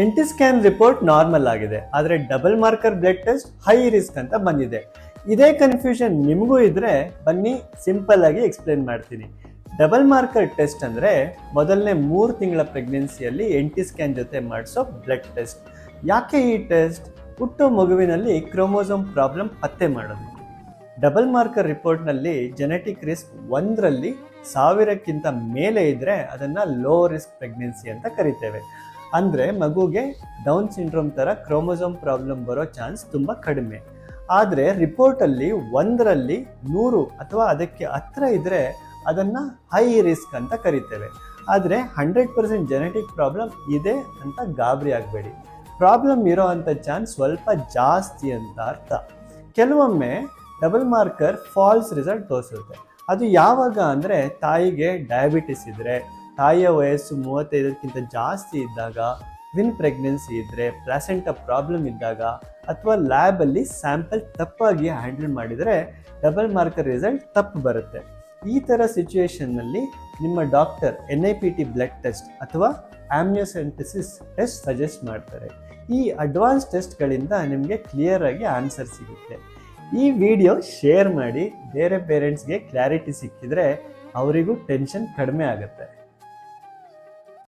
N T scan report normal ಆಗಿದೆ. ಆದರೆ double marker blood test high risk ಅಂತ ಬಂದಿದೆ. ಇದೇ ಕನ್ಫ್ಯೂಷನ್ ನಿಮಗೂ ಇದ್ರೆ ಬನ್ನಿ ಸಿಂಪಲ್ ಆಗಿ ಎಕ್ಸ್ಪ್ಲೇನ್ ಮಾಡ್ತೀನಿ. ಡಬಲ್ ಮಾರ್ಕರ್ ಟೆಸ್ಟ್ ಅಂದರೆ ಮೊದಲನೇ ಮೂರು ತಿಂಗಳ ಪ್ರೆಗ್ನೆನ್ಸಿಯಲ್ಲಿ ಎಂಟಿ ಸ್ಕ್ಯಾನ್ ಜೊತೆ ಮಾಡಿಸೋ ಬ್ಲಡ್ ಟೆಸ್ಟ್ ಯಾಕೆ ಈ ಟೆಸ್ಟ್ ಹುಟ್ಟು ಮಗುವಿನಲ್ಲಿ ಕ್ರೋಮೋಸೋಮ್ ಪ್ರಾಬ್ಲಮ್ ಪತ್ತೆ ಮಾಡೋದು. ಡಬಲ್ ಮಾರ್ಕರ್ ರಿಪೋರ್ಟ್ನಲ್ಲಿ ಜೆನೆಟಿಕ್ ರಿಸ್ಕ್ ಒಂದರಲ್ಲಿ ಸಾವಿರಕ್ಕಿಂತ ಮೇಲೆ ಇದ್ದರೆ ಅದನ್ನು ಲೋ ರಿಸ್ಕ್ ಪ್ರೆಗ್ನೆನ್ಸಿ ಅಂತ ಕರಿತೇವೆ. ಅಂದರೆ ಮಗುಗೆ ಡೌನ್ ಸಿಂಡ್ರೋಮ್ ಥರ ಕ್ರೋಮೋಸೋಮ್ ಪ್ರಾಬ್ಲಮ್ ಬರೋ ಚಾನ್ಸ್ ತುಂಬ ಕಡಿಮೆ. ಆದರೆ ರಿಪೋರ್ಟಲ್ಲಿ ಒಂದರಲ್ಲಿ ನೂರು ಅಥವಾ ಅದಕ್ಕೆ ಹತ್ರ ಇದ್ದರೆ ಅದನ್ನು ಹೈ ರಿಸ್ಕ್ ಅಂತ ಕರಿತೇವೆ. ಆದರೆ ಹಂಡ್ರೆಡ್ ಪರ್ಸೆಂಟ್ ಜೆನೆಟಿಕ್ ಪ್ರಾಬ್ಲಮ್ ಇದೆ ಅಂತ ಗಾಬರಿ ಆಗಬೇಡಿ. ಪ್ರಾಬ್ಲಮ್ ಇರೋ ಅಂಥ ಚಾನ್ಸ್ ಸ್ವಲ್ಪ ಜಾಸ್ತಿ ಅಂತ ಅರ್ಥ. ಕೆಲವೊಮ್ಮೆ ಡಬಲ್ ಮಾರ್ಕರ್ ಫಾಲ್ಸ್ ರಿಸಲ್ಟ್ ತೋರಿಸುತ್ತೆ. ಅದು ಯಾವಾಗ ಅಂದರೆ ತಾಯಿಗೆ ಡಯಾಬಿಟಿಸ್ ಇದ್ದರೆ ತಾಯಿಯ ವಯಸ್ಸು ಮೂವತ್ತೈದಕ್ಕಿಂತ ಜಾಸ್ತಿ ಇದ್ದಾಗ ವಿನ್ ಪ್ರೆಗ್ನೆನ್ಸಿ ಇದ್ದರೆ ಪ್ಲಾಸೆಂಟ ಪ್ರಾಬ್ಲಮ್ ಇದ್ದಾಗ ಅಥವಾ ಲ್ಯಾಬಲ್ಲಿ ಸ್ಯಾಂಪಲ್ ತಪ್ಪಾಗಿ ಹ್ಯಾಂಡಲ್ ಮಾಡಿದರೆ ಡಬಲ್ ಮಾರ್ಕರ್ ರಿಸಲ್ಟ್ ತಪ್ಪು ಬರುತ್ತೆ. ಈ ಥರ ಸಿಚುಯೇಷನ್ನಲ್ಲಿ ನಿಮ್ಮ doctor N I P T blood test ಅಥವಾ ಆಮ್ನಿಯೋಸೆಂಟಿಸಿಸ್ ಟೆಸ್ಟ್ ಸಜೆಸ್ಟ್ ಮಾಡ್ತಾರೆ. ಈ ಅಡ್ವಾನ್ಸ್ ಟೆಸ್ಟ್ಗಳಿಂದ ನಿಮಗೆ ಕ್ಲಿಯರ್ ಆಗಿ ಆನ್ಸರ್ ಸಿಗುತ್ತೆ. ಈ ವಿಡಿಯೋ ಶೇರ್ ಮಾಡಿ ಬೇರೆ ಪೇರೆಂಟ್ಸ್ಗೆ ಕ್ಲಾರಿಟಿ ಸಿಕ್ಕಿದರೆ ಅವರಿಗೂ ಟೆನ್ಷನ್ ಕಡಿಮೆ ಆಗುತ್ತೆ.